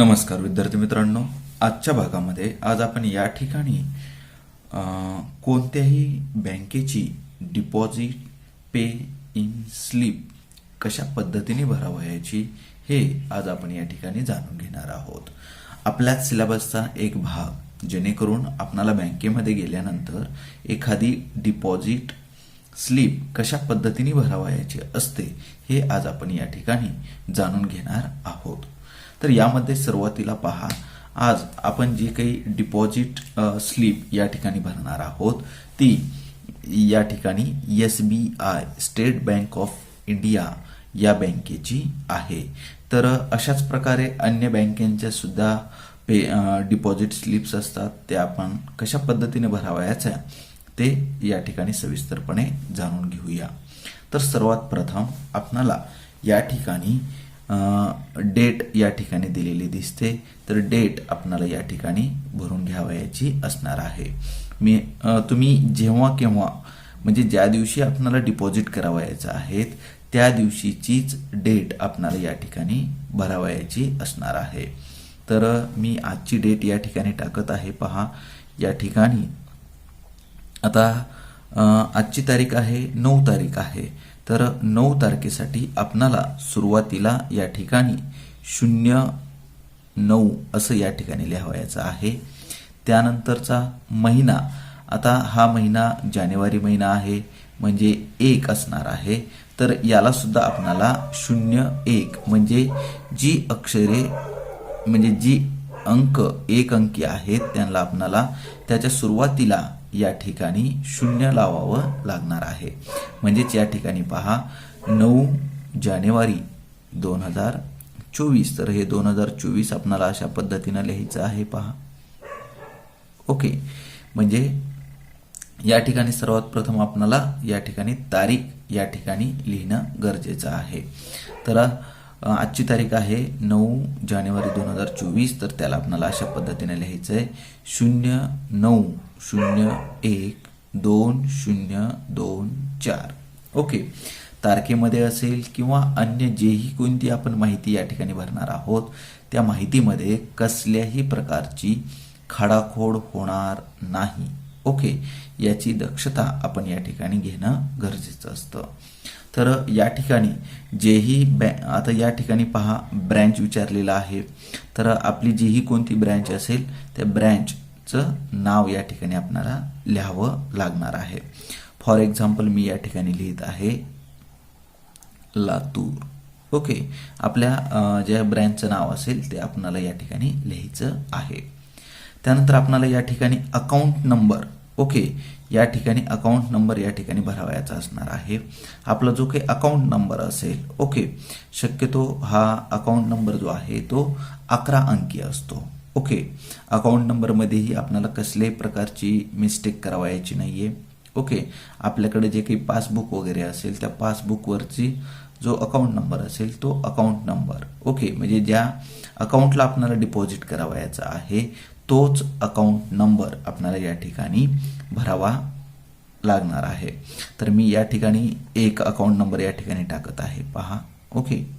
नमस्कार विद्यार्थी मित्रांनो. आजच्या भागामध्ये आज आपण या ठिकाणी कोणत्याही बँकेची डिपॉझिट पे इन स्लिप कशा पद्धतीने भरावयाची हे आज आपण या ठिकाणी जाणून घेणार आहोत. आपल्याच सिलेबसचा एक भाग जेणेकरून आपणाला बँकेमध्ये गेल्यानंतर एखादी डिपॉझिट स्लिप कशा पद्धतीने भरावयाची असते हे आज आपण या ठिकाणी जाणून घेणार आहोत. तर यामध्ये सुरुवातीला पहा आज आपण जी काही डिपॉझिट स्लिप या ठिकाणी भरणार आहोत ती या ठिकाणी S B I state bank of India या बँकेची आहे. तर अशाच प्रकारे अन्य बँकेच्या सुद्धा पे डिपॉझिट स्लिप्स असतात ते आपण कशा पद्धतीने भरावयाच्या ते या ठिकाणी सविस्तरपणे जाणून घेऊया. तर सर्वात प्रथम आपणाला या ठिकाणी डेट या ठिकाणी दिलेली दिसते. तर डेट आपणाला या ठिकाणी भरून घ्यावयाची असणार आहे. मी तुम्ही जेव्हा केव्हा म्हणजे ज्या दिवशी आपणाला डिपॉझिट करावयाचं आहेत त्या दिवशीचीच डेट आपणाला या ठिकाणी भरावयाची असणार आहे. तर मी आजची डेट या ठिकाणी टाकत आहे. पहा या ठिकाणी. आता आजची तारीख आहे नऊ तारीख आहे. तर नऊ तारखेसाठी आपणाला सुरुवातीला या ठिकाणी शून्य नऊ असं या ठिकाणी लिहावयाचं आहे. त्यानंतरचा महिना आता हा महिना जानेवारी महिना आहे म्हणजे एक असणार आहे. तर याला सुद्धा आपणाला शून्य एक म्हणजे जी अक्षरे म्हणजे जी अंक एक अंकी आहेत त्यांना आपणाला त्याच्या सुरुवातीला या ठिकाणी शून्य लावावं लागणार आहे. म्हणजेच या ठिकाणी पहा नऊ जानेवारी दोन हजार चोवीस. तर हे दोन हजार चोवीस आपणाला अशा पद्धतीनं लिहायचं आहे पहा. ओके. म्हणजे या ठिकाणी सर्वात प्रथम आपणाला या ठिकाणी तारीख या ठिकाणी लिहिणं गरजेचं आहे. तर आजची तारीख आहे नऊ जानेवारी दोन हजार चोवीस. तर त्याला आपणाला अशा पद्धतीने लिहायचं आहे. शून्य नऊ शून्य एक दोन शून्य दोन चार. ओके. तारखेमध्ये असेल किंवा अन्य जेही कोणती आपण माहिती या ठिकाणी भरणार आहोत त्या माहितीमध्ये कसल्याही प्रकारची खाडाखोड होणार नाही. ओके. याची दक्षता आपण या ठिकाणी घेणं गरजेचं असतं. तर या ठिकाणी जेही बॅ आता या ठिकाणी पहा ब्रँच विचारलेला आहे. तर आपली जीही कोणती ब्रँच असेल त्या ब्रँचचं नाव या ठिकाणी आपणाला लिहावं लागणार आहे. फॉर एक्झाम्पल मी या ठिकाणी लिहित आहे लातूर. ओके आपल्या ज्या ब्रँचचं नाव असेल ते आपणाला या ठिकाणी लिहायचं आहे. त्यानंतर आपणाला या ठिकाणी अकाउंट नंबर ओके या ठिकाणी अकाउंट नंबर या ठिकाणी भरावयाचा असणार आहे. आपला जो काही अकाउंट नंबर असेल ओके शक्यतो हा अकाउंट नंबर जो आहे तो अकरा अंकी असतो ओके अकाउंट नंबरमध्येही आपल्याला कसल्याही प्रकारची मिस्टेक करावायची नाही आहे ओके आपल्याकडे जे काही पासबुक वगैरे असेल त्या पासबुकवरची जो अकाउंट नंबर असेल तो अकाउंट नंबर ओके म्हणजे ज्या अकाउंटला आपल्याला डिपॉझिट करावयाचा आहे तोच अकाउंट नंबर आपल्याला या ठिकाणी भरावा लागणार आहे. तर मी या ठिकाणी एक अकाउंट नंबर या ठिकाणी टाकत आहे. पहा. ओके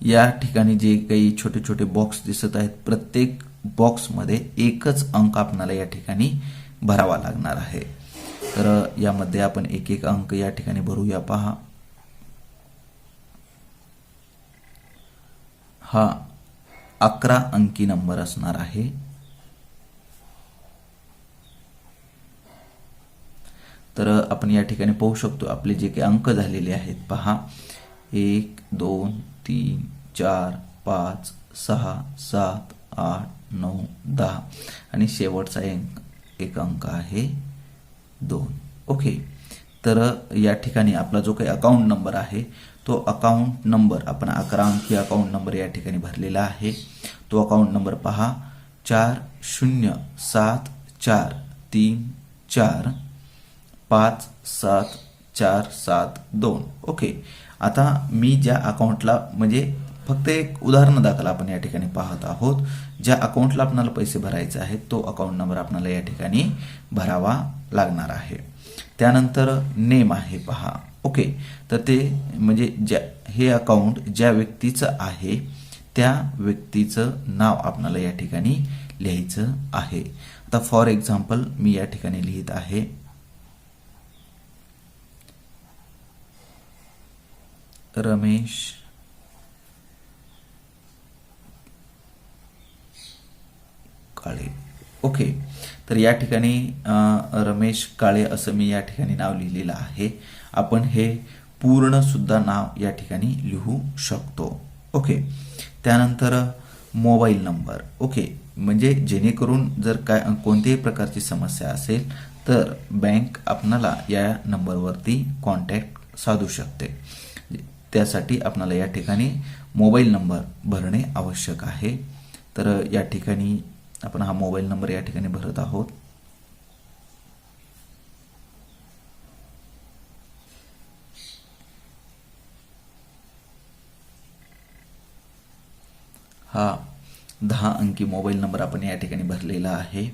या ठिकाणी जे काही छोटे छोटे बॉक्स दिसत आहेत प्रत्येक बॉक्समध्ये एकच अंक आपल्याला या ठिकाणी भरावा लागणार आहे. तर यामध्ये आपण एक एक अंक या ठिकाणी भरूया. पहा. हा. अकरा अंकी नंबर असणार आहे. तर आपण या ठिकाणी पाहू शकतो आपले जे काही अंक झालेले आहेत पहा. एक दोन तीन चार पाच सहा सात आठ नऊ दहा. आणि शेवटचा एक एक अंक आहे दोन. ओके. तर या ठिकाणी आपला जो काही अकाउंट नंबर आहे तो अकाउंट नंबर आपण अकरा अंकी अकाउंट नंबर या ठिकाणी भरलेला आहे. तो अकाउंट नंबर पहा. चार शून्य सात चार तीन चार पाच सात चार सात दोन. ओके आता मी ज्या अकाउंटला म्हणजे फक्त एक उदाहरण दाखल आपण या ठिकाणी पाहत आहोत. ज्या अकाउंटला आपल्याला पैसे भरायचे आहेत तो अकाउंट नंबर आपल्याला या ठिकाणी भरावा लागणार आहे. त्यानंतर नेम आहे पहा. ओके. तर ते म्हणजे ज्या हे अकाउंट ज्या व्यक्तीचं आहे त्या व्यक्तीचं नाव आपल्याला या ठिकाणी लिहायचं आहे. आता फॉर एक्झाम्पल मी या ठिकाणी लिहित आहे. रमेश काळे. ओके. तर या ठिकाणी रमेश काळे असं मी या ठिकाणी नाव लिहिलेलं आहे. आपण हे पूर्ण सुद्धा नाव या ठिकाणी लिहू शकतो. ओके. त्यानंतर मोबाईल नंबर. ओके. म्हणजे जेणेकरून जर काय कोणत्याही प्रकारची समस्या असेल तर बँक आपणाला या नंबरवरती कॉन्टॅक्ट साधू शकते. त्यासाठी आपणाला या ठिकाणी मोबाईल नंबर भरणे आवश्यक आहे. तर या ठिकाणी आपण हा मोबाईल नंबर या ठिकाणी भरत आहोत. हा दहा अंकी मोबाईल नंबर आपण या ठिकाणी भरलेला आहे.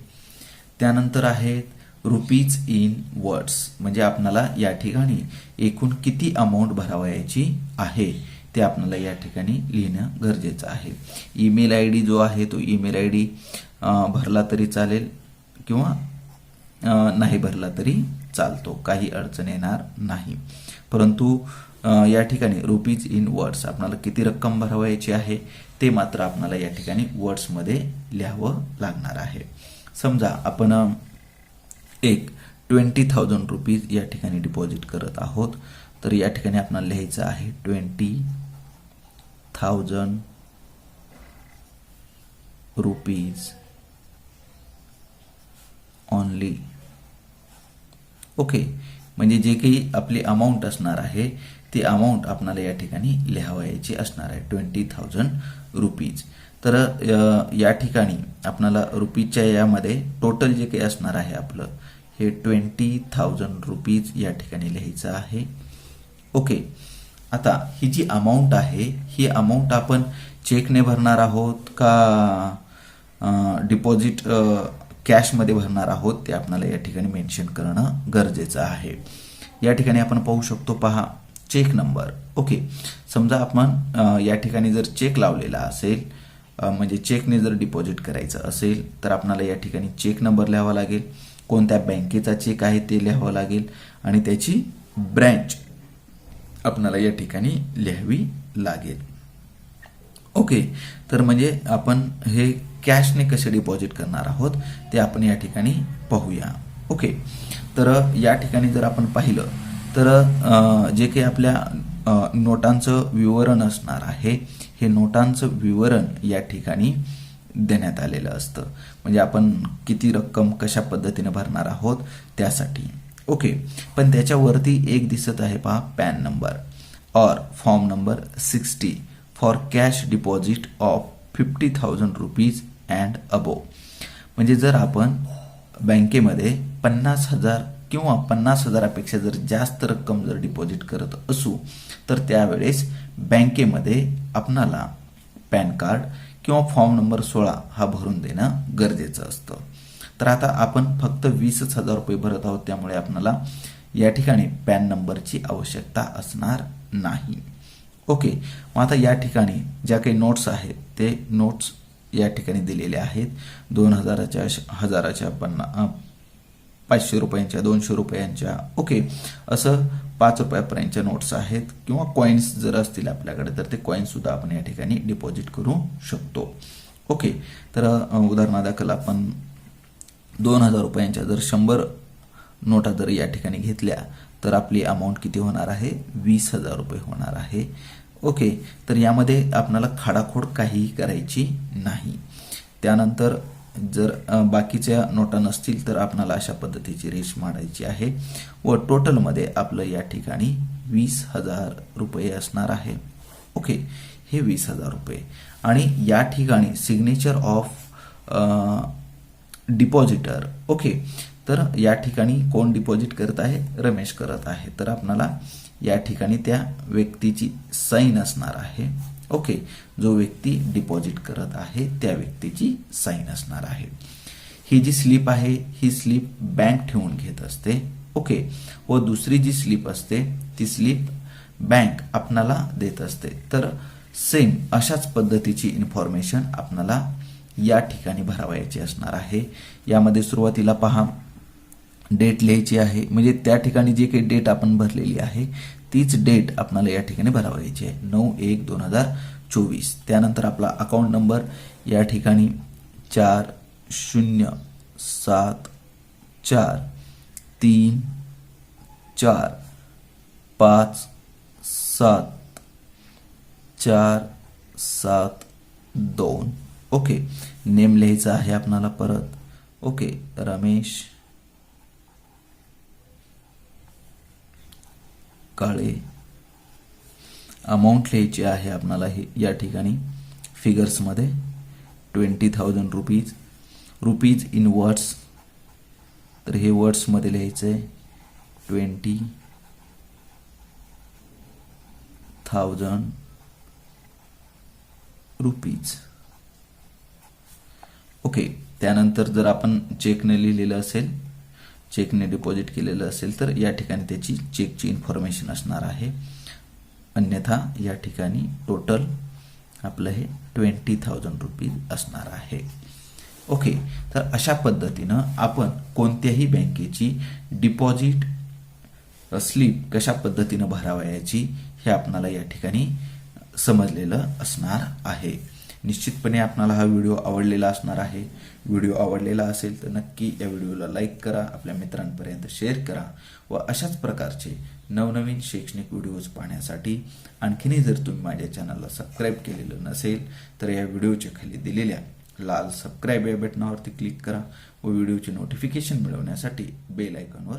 त्यानंतर आहेत रुपीज इन वर्ड्स. म्हणजे आपणाला या ठिकाणी एकूण किती अमाऊंट भरावयाची आहे ते आपल्याला या ठिकाणी लिहिणं गरजेचं आहे. ईमेल आय डी जो आहे तो ईमेल आय डी भरला तरी चालेल किंवा नाही भरला तरी चालतो काही अडचण येणार नाही. परंतु या ठिकाणी रुपीज इन वर्ड्स आपल्याला किती रक्कम भरवायची आहे ते मात्र आपल्याला या ठिकाणी वर्ड्समध्ये लिहावं लागणार आहे. समजा आपण एक ट्वेंटी थाउजंड रुपीज या ठिकाणी डिपॉझिट करत आहोत तर या ठिकाणी आपल्याला लिहायचं आहे twenty thousand rupees only okay म्हणजे जे काही आपली अमाऊंट असणार आहे ती अमाऊंट आपल्याला या ठिकाणी लिहावयाची असणार आहे. ट्वेंटी थाउजंड रुपीज तर या ठिकाणी आपणाला रुपीजच्या यामध्ये टोटल जे काही असणार आहे आपलं हे ट्वेंटी थाउजंड रुपीज या ठिकाणी लिहायचं आहे. ओके आता ही जी अमाऊंट आहे ही अमाऊंट आपण चेकने भरणार आहोत का? डिपॉझिट कॅशमध्ये भरणार आहोत ते आपल्याला या ठिकाणी मेन्शन करणं गरजेचं आहे. या ठिकाणी आपण पाहू शकतो पहा चेक नंबर ओके समजा आपण या ठिकाणी जर चेक लावलेला असेल म्हणजे चेकने जर डिपॉझिट करायचं असेल तर आपल्याला या ठिकाणी चेक नंबर लिहावा लागेल. कोणत्या बँकेचा चेक आहे ते लिहावं लागेल. आणि त्याची ब्रँच आपणाला या ठिकाणी लिहावी लागेल. ओके. तर म्हणजे आपण हे कॅशने कसे डिपॉझिट करणार आहोत ते आपण या ठिकाणी पाहूया. ओके. तर या ठिकाणी जर आपण पाहिलं तर जे काही आपल्या नोटांचं विवरण असणार आहे हे नोटांचं विवरण या ठिकाणी देण्यात आलेलं असतं. म्हणजे आपण किती रक्कम कशा पद्धतीने भरणार आहोत त्यासाठी. ओके. पण त्याच्यावरती एक दिसत आहे पहा पॅन नंबर. और form number sixty four cash deposit of fifty thousand rupees and above म्हणजे जर आपण बँकेमध्ये पन्नास हजार किंवा पन्नास हजारापेक्षा जर जास्त रक्कम जर डिपॉझिट करत असू तर त्यावेळेस बँकेमध्ये आपणाला पॅन कार्ड किंवा फॉर्म नंबर सोळा हा भरून देणं गरजेचं असतं. तर आता आपण फक्त वीसच हजार रुपये भरत आहोत त्यामुळे आपणाला या ठिकाणी पॅन नंबरची आवश्यकता असणार नाही. ओके. मग आता या ठिकाणी ज्या काही नोट्स आहेत ते नोट्स या ठिकाणी दिलेले आहेत. दोन हजाराच्या हजाराच्या पन्ना पाचशे रुपयांच्या दोनशे रुपयांच्या. ओके. असं पाच रुपयापर्यंतच्या नोट्स आहेत किंवा कॉईन्स जर असतील आपल्याकडे तर ते कॉईन्ससुद्धा आपण या ठिकाणी डिपॉझिट करू शकतो. ओके. तर उदाहरणादाखल आपण दोन हजार रुपयांच्या जर शंभर नोटा जर या ठिकाणी घेतल्या तर आपली अमाऊंट किती होणार आहे? वीस हजार रुपये होणार आहे. ओके तर यामध्ये आपणाला खाडाखोड काहीही करायची नाही. त्यानंतर जर बाकीच्या नोटा नसतील तर आपणाला अशा पद्धतीची रेश मारायची आहे व टोटलमध्ये आपलं या ठिकाणी वीस हजार रुपये असणार आहे. ओके हे वीस हजार रुपये. आणि या ठिकाणी सिग्नेचर ऑफ डिपॉझिटर ओके तर या ठिकाणी कोण डिपॉझिट करत आहे? रमेश करत आहे. तर आपणाला या ठिकाणी त्या व्यक्तीची साईन असणार आहे. ओके जो व्यक्ती डिपॉझिट करत आहे त्या व्यक्तीची साईन असणार आहे. ही जी स्लिप आहे ही स्लिप बँक ठेवून घेत असते. ओके व दुसरी जी स्लिप असते ती स्लिप बँक आपणाला देत असते. तर सेम अशाच पद्धतीची इन्फॉर्मेशन आपणाला या ठिकाणी भरावायची असणार आहे. यामध्ये सुरुवातीला पहा. डेट लिहायची आहे. म्हणजे त्या ठिकाणी जी काही डेट आपण भरलेली आहे तीच डेट आपल्याला या ठिकाणी भरावायची आहे. नऊ एक दोन हजार चोवीस. त्यानंतर आपला अकाउंट नंबर या ठिकाणी चार शून्य सात चार तीन चार पाच सात चार सात दोन. ओके नेम लिहायचं आहे आपणाला परत. ओके रमेश काळे. अमाऊंट लिहायची आहे आपणाला हे या ठिकाणी. फिगर्समध्ये twenty thousand rupees rupees in words तर हे वर्ड्समध्ये लिहायचं आहे ट्वेंटी थाउजंड रुपीज ओके त्यानंतर जर आपण चेकने लिहिलेलं असेल चेकने डिपॉझिट केलेलं असेल तर या ठिकाणी त्याची चेकची इन्फॉर्मेशन असणार आहे. अन्यथा या ठिकाणी टोटल आपलं हे ट्वेंटी थाउजंड रुपीज असणार आहे. ओके तर अशा पद्धतीनं आपण कोणत्याही बँकेची डिपॉझिट स्लिप कशा पद्धतीनं भरावयाची हे आपणाला या ठिकाणी समजलेलं असणार आहे. निश्चितपणे आपणाला हा व्हिडिओ आवडलेला असणार आहे. व्हिडिओ आवडलेला असेल तर नक्की या व्हिडिओला लाईक करा आपल्या मित्रांपर्यंत शेअर करा व अशाच प्रकारचे नवनवीन शैक्षणिक व्हिडिओज पाहण्यासाठी आणखीनही जर तुम्ही माझ्या चॅनलला सबस्क्राईब केलेलं नसेल तर या व्हिडिओच्या खाली दिलेल्या लाल सबस्क्राईब या बटनावरती क्लिक करा व व्हिडिओचे नोटिफिकेशन मिळवण्यासाठी बेल आयकॉनवर